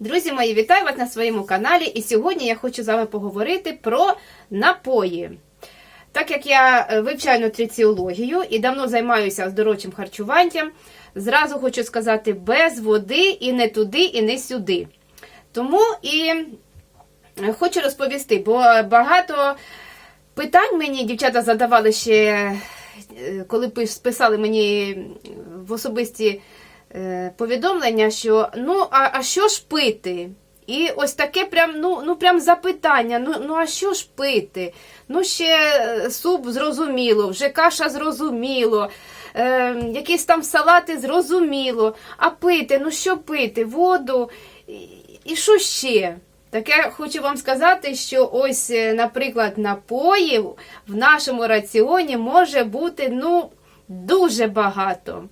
Друзі мої, вітаю вас на своєму каналі. І сьогодні я хочу з вами поговорити про напої. Так як я е, вивчаю нутриціологію і давно займаюся оздоровчим харчуванням, зразу хочу сказати без води і не туди, і не сюди. Тому і е, хочу розповісти, бо багато питань мені дівчата задавали ще, е, коли пис- писали мені в особисті повідомлення, що ну, а, а що ж пити? І ось таке прям, ну, ну прям запитання: ну, ну а що ж пити? Ну, ще е, суп зрозуміло, вже каша зрозуміло, е, якісь там салати зрозуміло. А пити, ну що пити? Воду і, і що ще? Так я хочу вам сказати, що ось, е, наприклад, напоїв в нашому раціоні може бути ну, дуже багато.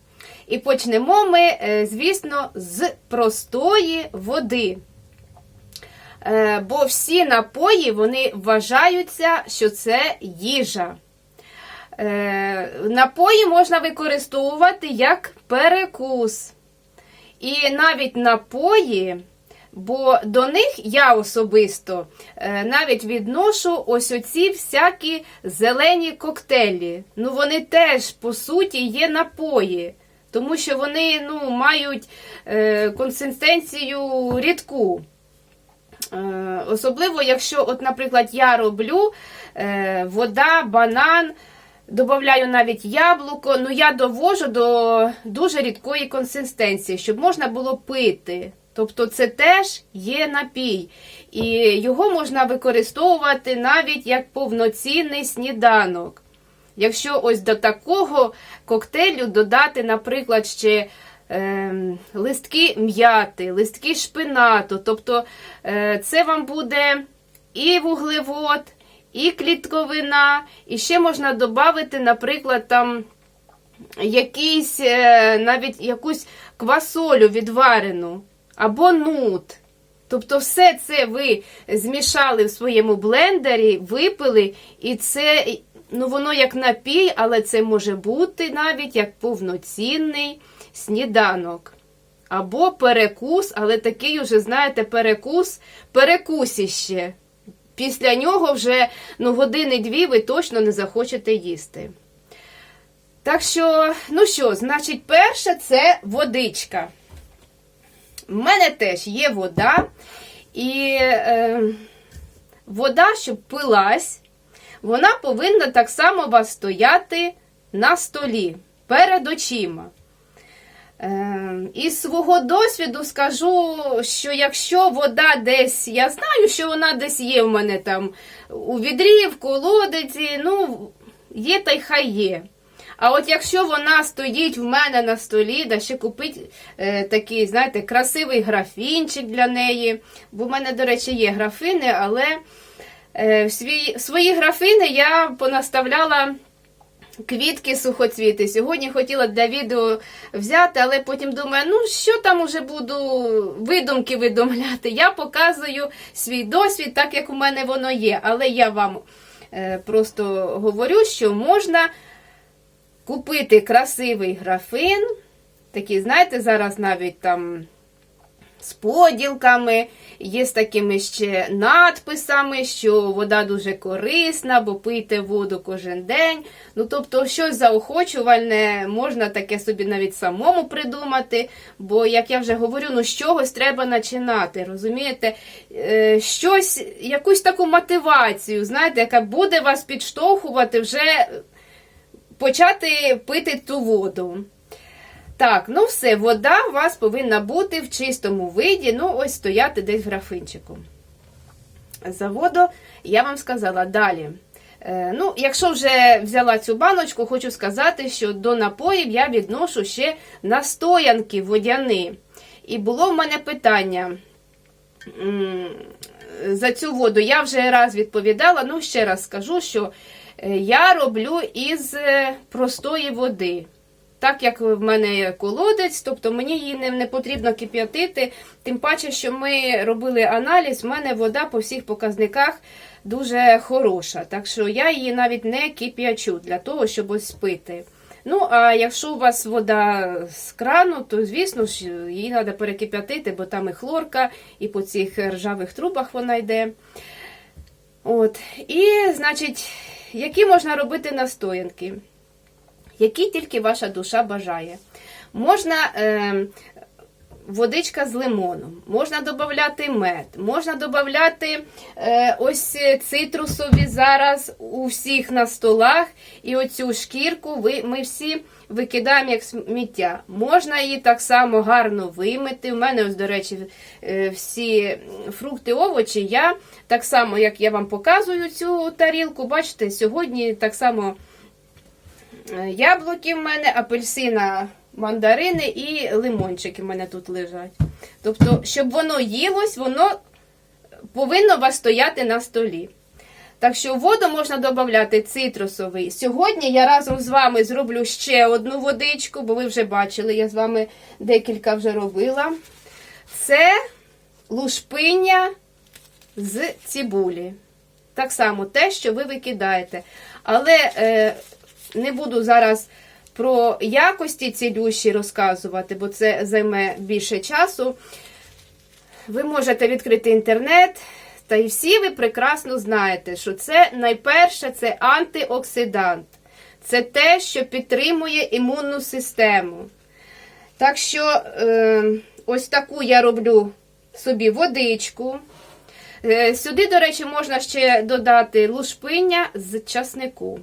І почнемо ми, е, звісно, з простої води. Е, Бо всі напої вони вважаються, що це їжа. Е, Напої можна використовувати як перекус. І навіть напої, бо до них я особисто навіть відношу ось оці всякі зелені коктейлі. Ну, вони теж, по суті, є напої. Тому що вони ну, мають е, консистенцію рідку. Е, Особливо, якщо, от, наприклад, я роблю е, вода, банан, додаю навіть яблуко, ну я довожу до дуже рідкої консистенції, щоб можна було пити. Тобто це теж є напій. І його можна використовувати навіть як повноцінний сніданок. Якщо ось до такого коктейлю додати, наприклад, ще е, листки м'яти, листки шпинату, тобто е, це вам буде і вуглевод, і клітковина, і ще можна додати, наприклад, там якийсь, е, навіть якусь квасолю відварену або нут. Тобто все це ви змішали в своєму блендері, випили, і це ну, воно як напій, але це може бути навіть як повноцінний сніданок. Або перекус, але такий уже, знаєте, перекус, перекусіще. Після нього вже ну, години-дві ви точно не захочете їсти. Так що, ну що, значить, перше це водичка. У мене теж є вода, і е, вода, щоб пилась, вона повинна так само у вас стояти на столі перед очима. Е, із свого досвіду скажу, що якщо вода десь, я знаю, що вона десь є в мене там у відрі, в колодязі, ну, є та й хай є. А от якщо вона стоїть в мене на столі, да ще купить е, такий, знаєте, красивий графінчик для неї. Бо в мене, до речі, є графини, але в свій, свої графини я понаставляла квітки сухоцвіти. Сьогодні хотіла для відео взяти, але потім думаю, ну що там уже буду видумки видумляти. Я показую свій досвід, так як у мене воно є. Але я вам е, просто говорю, що можна купити красивий графин. Такий, знаєте, зараз навіть там з поділками, є з такими ще надписами, що вода дуже корисна, бо пийте воду кожен день. Ну, тобто, щось заохочувальне, можна таке собі навіть самому придумати. Бо, як я вже говорю, ну з чогось треба починати. Розумієте? Е, щось, якусь таку мотивацію, знаєте, яка буде вас підштовхувати вже почати пити ту воду. Так, ну все, вода у вас повинна бути в чистому виді, ну ось стояти десь в графинчику. За воду я вам сказала далі. Е, ну, Якщо вже взяла цю баночку, хочу сказати, що до напоїв я відношу ще настоянки водяни. І було в мене питання за цю воду. Я вже раз відповідала, ну ще раз скажу, що е, я роблю із е, простої води. Так як в мене колодець, тобто мені її не, не потрібно кип'ятити. Тим паче, що ми робили аналіз, в мене вода по всіх показниках дуже хороша. Так що я її навіть не кип'ячу для того, щоб ось пити. Ну, а якщо у вас вода з крану, то звісно ж її треба перекип'ятити, бо там і хлорка, і по цих ржавих трубах вона йде. От. І, значить, які можна робити настоянки? Які тільки ваша душа бажає. Можна е, водичка з лимоном, можна додати мед, можна додати е, ось цитрусові зараз у всіх на столах. І оцю шкірку ви, ми всі викидаємо як сміття. Можна її так само гарно вимити. У мене, ось, до речі, е, всі фрукти, овочі. Я так само, як я вам показую цю тарілку, бачите, сьогодні так само. Е, Яблуки в мене, апельсина, мандарини і лимончики в мене тут лежать. Тобто, щоб воно їлось, воно повинно вас стояти на столі. Так що воду можна додати цитрусовий. Сьогодні я разом з вами зроблю ще одну водичку, бо ви вже бачили, я з вами декілька вже робила. Це лушпиння з цибулі. Так само те, що ви викидаєте. Але е, не буду зараз про якості цілющі розказувати, бо це займе більше часу. Ви можете відкрити інтернет, та і всі ви прекрасно знаєте, що це найперше це антиоксидант. Це те, що підтримує імунну систему. Так що, е, ось таку я роблю собі водичку. Е, Сюди, до речі, можна ще додати лушпиння з часнику.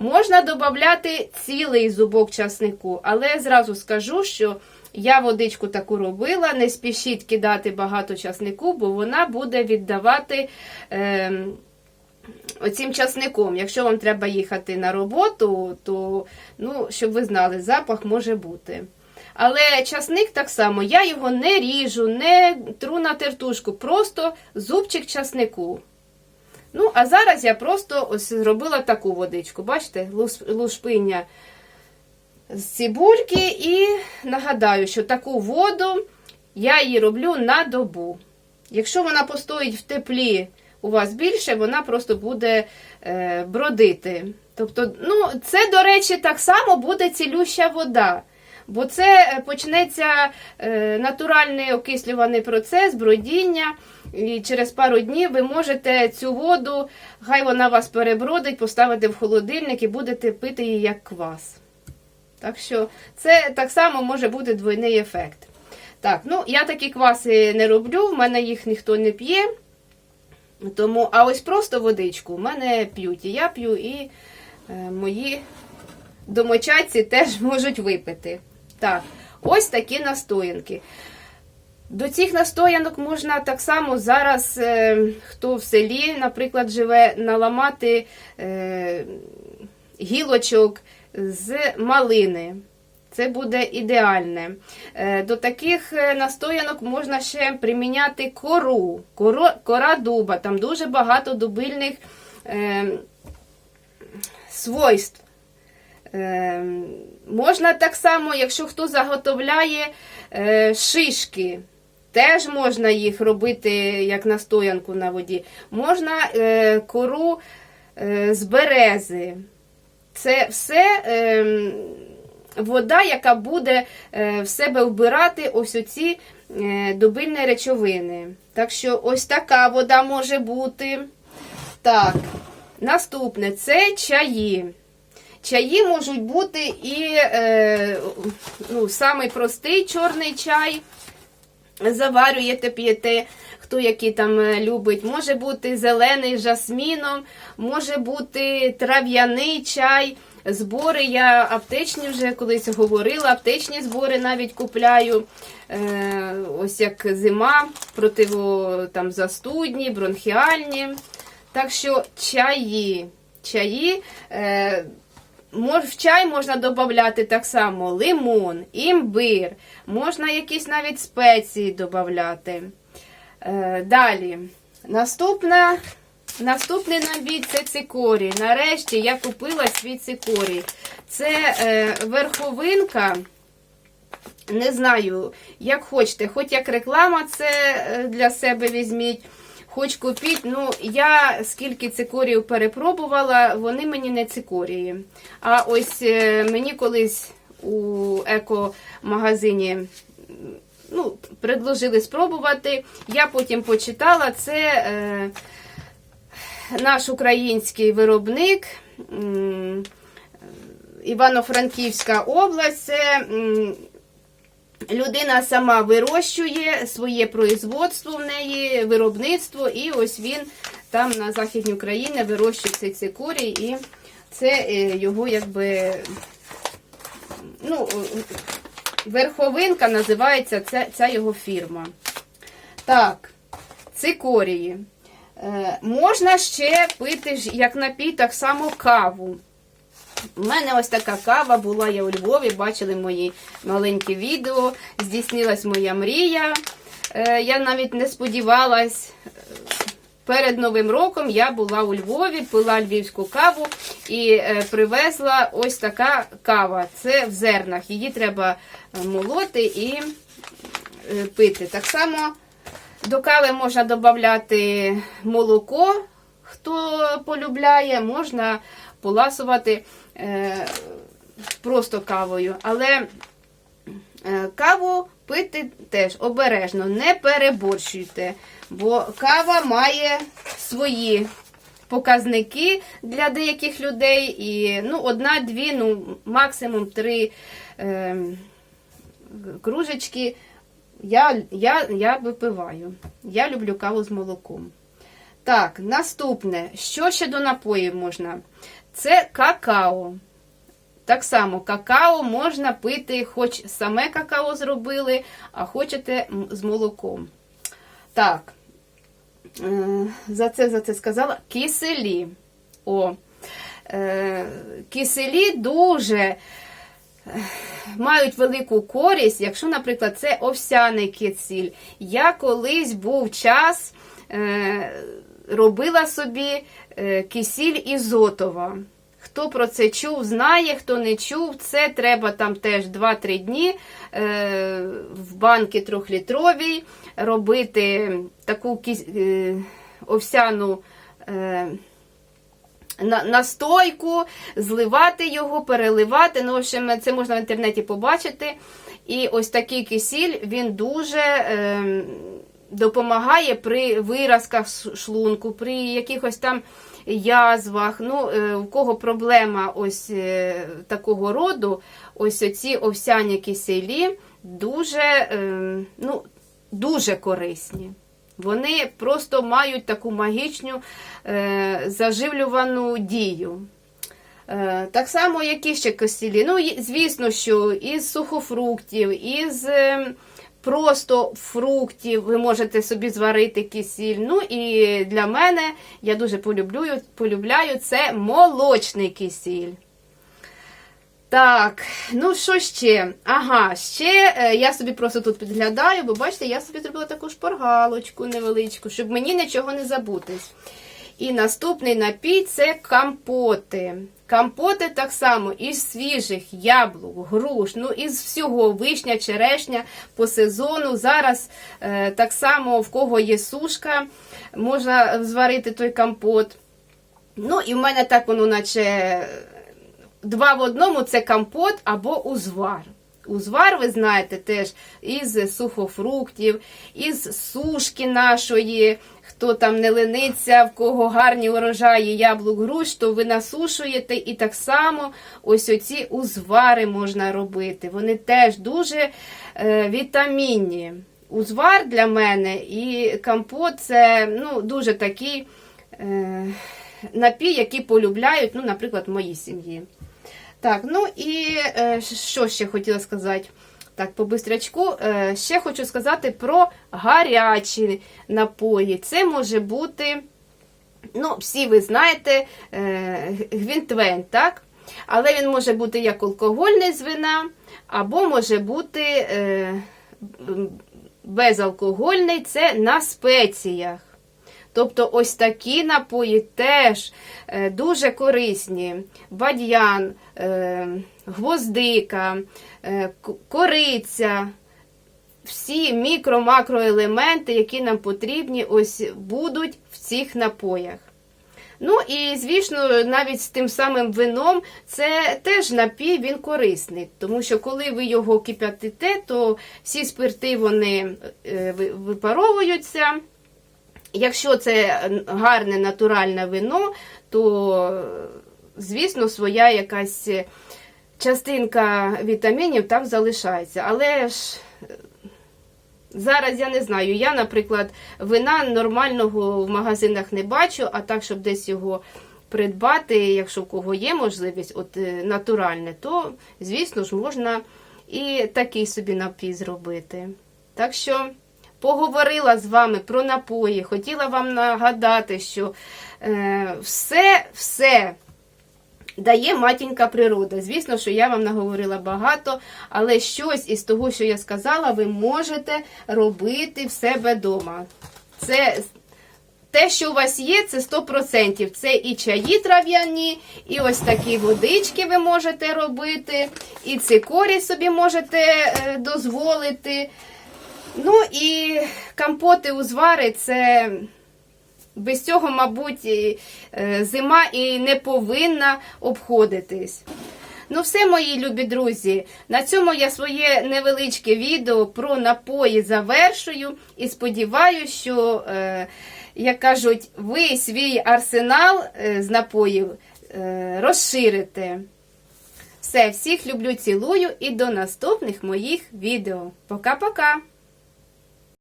Можна додати цілий зубок часнику, але зразу скажу, що я водичку таку робила. Не спішіть кидати багато часнику, бо вона буде віддавати е, оцім часником. Якщо вам треба їхати на роботу, то, ну, щоб ви знали, запах може бути. Але часник так само, я його не ріжу, не тру на тертушку, просто зубчик часнику. Ну, а зараз я просто ось зробила таку водичку. Бачите, лушпиння з цибульки. І нагадаю, що таку воду я її роблю на добу. Якщо вона постоїть в теплі у вас більше, вона просто буде е, бродити. Тобто, ну, це, до речі, так само буде цілюща вода. Бо це е, почнеться е, натуральний окислюваний процес, бродіння. І через пару днів ви можете цю воду, хай вона вас перебродить, поставити в холодильник і будете пити її як квас. Так що це так само може бути двойний ефект. Так, ну я такі кваси не роблю, в мене їх ніхто не п'є. Тому, а ось просто водичку в мене п'ють. І я п'ю, і е, мої домочадці теж можуть випити. Так, ось такі настоянки. До цих настоянок можна так само зараз, е, хто в селі, наприклад, живе, наламати е, гілочок з малини. Це буде ідеальне. Е, До таких настоянок можна ще приміняти кору, коро, кора дуба. Там дуже багато дубильних е, свойств. Е, можна так само, якщо хто заготовляє е, шишки, теж можна їх робити як настоянку на воді. Можна е, кору е, з берези. Це все е, вода, яка буде е, в себе вбирати ось оці е, дубильні речовини. Так що ось така вода може бути. Так, наступне це чаї. Чаї можуть бути і е, ну, самий простий чорний чай. Заварюєте, п'єте, хто який там е, любить. Може бути зелений жасміном, може бути трав'яний чай. Збори я аптечні вже колись говорила, аптечні збори навіть купляю. Е, ось як зима, противо там застудні, бронхіальні. Так що чаї. Чаї. Е, в чай можна додати так само лимон, імбир, можна якісь навіть спеції додати. Е, далі. Наступна, наступний набір це цикорій. Нарешті я купила свій цикорій. Це е, верховинка. Не знаю, як хочете, хоч як реклама це е, для себе візьміть. Хоч купіть. Ну, я скільки цикоріїв перепробувала, вони мені не цикорії. А ось е, мені колись у еко-магазині ну, предложили спробувати. Я потім почитала це. Е, наш український виробник м, Івано-Франківська область. Це людина сама вирощує своє производство в неї, виробництво, і ось він там на Західній Україні вирощує цей цикорій, і це е, його якби. Ну, верховинка називається ця, ця його фірма. Так, цикорії. Е, можна ще пити як напій, так само каву. У мене ось така кава була, я у Львові, бачили мої маленькі відео, здійснилась моя мрія. Е, я навіть не сподівалась. Перед Новим роком я була у Львові, пила львівську каву і е, привезла ось така кава. Це в зернах. Її треба е, молоти і пити. Так само до кави можна додати молоко, хто полюбляє, можна поласувати е, просто кавою. Але е, каву пити теж обережно, не переборщуйте, бо кава має свої показники для деяких людей. І ну, одна-дві, ну, максимум три е, кружечки. Я, я, я випиваю. Я люблю каву з молоком. Так, наступне. Що ще до напоїв можна? Це какао. Так само, какао можна пити, хоч саме какао зробили, а хочете з молоком. Так, е, за це за це сказала. Киселі. О, е, киселі дуже мають велику користь, якщо, наприклад, це овсяний кисіль. Я колись був час, е, робила собі е, кисіль ізотова. Хто про це чув, знає, хто не чув, це треба там теж 2-3 дні е, в банки трьохлітровій робити таку е, овсяну. На, настойку, зливати його, переливати. Ну, в общем, це можна в інтернеті побачити. І ось такий кисіль, він дуже е, допомагає при виразках шлунку, при якихось там язвах. Ну, е, у кого проблема ось е, такого роду, ось оці овсяні киселі дуже, е, ну, дуже корисні. Вони просто мають таку магічну е, заживлювану дію. Е, так само, які ще кисілі. Ну, звісно, що із сухофруктів, із просто фруктів ви можете собі зварити кисіль. Ну і для мене я дуже полюблюю, полюбляю це молочний кисіль. Так, ну що ще? Ага, ще е, я собі просто тут підглядаю, бо бачите, я собі зробила таку шпаргалочку невеличку, щоб мені нічого не забутись. І наступний напій це компоти. Компоти так само із свіжих яблук, груш, ну із всього вишня, черешня по сезону. Зараз е, так само в кого є сушка, можна зварити той компот. Ну, і в мене так воно, наче два в одному це компот або узвар. Узвар, ви знаєте, теж із сухофруктів, із сушки нашої. Хто там не лениться, в кого гарні урожаї яблук груш, то ви насушуєте і так само ось оці узвари можна робити. Вони теж дуже е, вітамінні. Узвар для мене і компот це ну, дуже такий е, напій, який полюбляють, ну, наприклад, в моїй сім'ї. Так, ну і е, що ще хотіла сказати? Так, по бистрячку. Е, ще хочу сказати про гарячі напої. Це може бути, ну, всі ви знаєте, е, гвінтвейн, так? Але він може бути як алкогольний з вина, або може бути е, безалкогольний, це на спеціях. Тобто ось такі напої теж дуже корисні. Бадьян, гвоздика, е, кориця. всі мікро-макроелементи, які нам потрібні, ось будуть в цих напоях. Ну і звісно, навіть з тим самим вином це теж напій він корисний, тому що коли ви його кип'ятите, то всі спирти вони е, випаровуються. Якщо це гарне натуральне вино, то звісно своя якась частинка вітамінів там залишається. Але ж Зараз я не знаю. Я, наприклад, вина нормального в магазинах не бачу, а так, щоб десь його придбати, якщо в кого є можливість, от е, натуральне, то, звісно ж, можна і такий собі напій зробити. Так що поговорила з вами про напої, хотіла вам нагадати, що е, все, все дає матінка природа. Звісно, що я вам наговорила багато, але щось із того, що я сказала, ви можете робити в себе вдома. Це те, що у вас є, це 100%. Це і чаї трав'яні, і ось такі водички ви можете робити, і цикорій собі можете е, дозволити. Ну і компоти узвари це без цього, мабуть, е, зима і не повинна обходитись. Ну, все, мої любі друзі. На цьому я своє невеличке відео про напої завершую. І сподіваюся, що, е, як кажуть, ви свій арсенал е, з напоїв розширите. Все, всіх люблю, цілую і до наступних моїх відео. Пока-пока!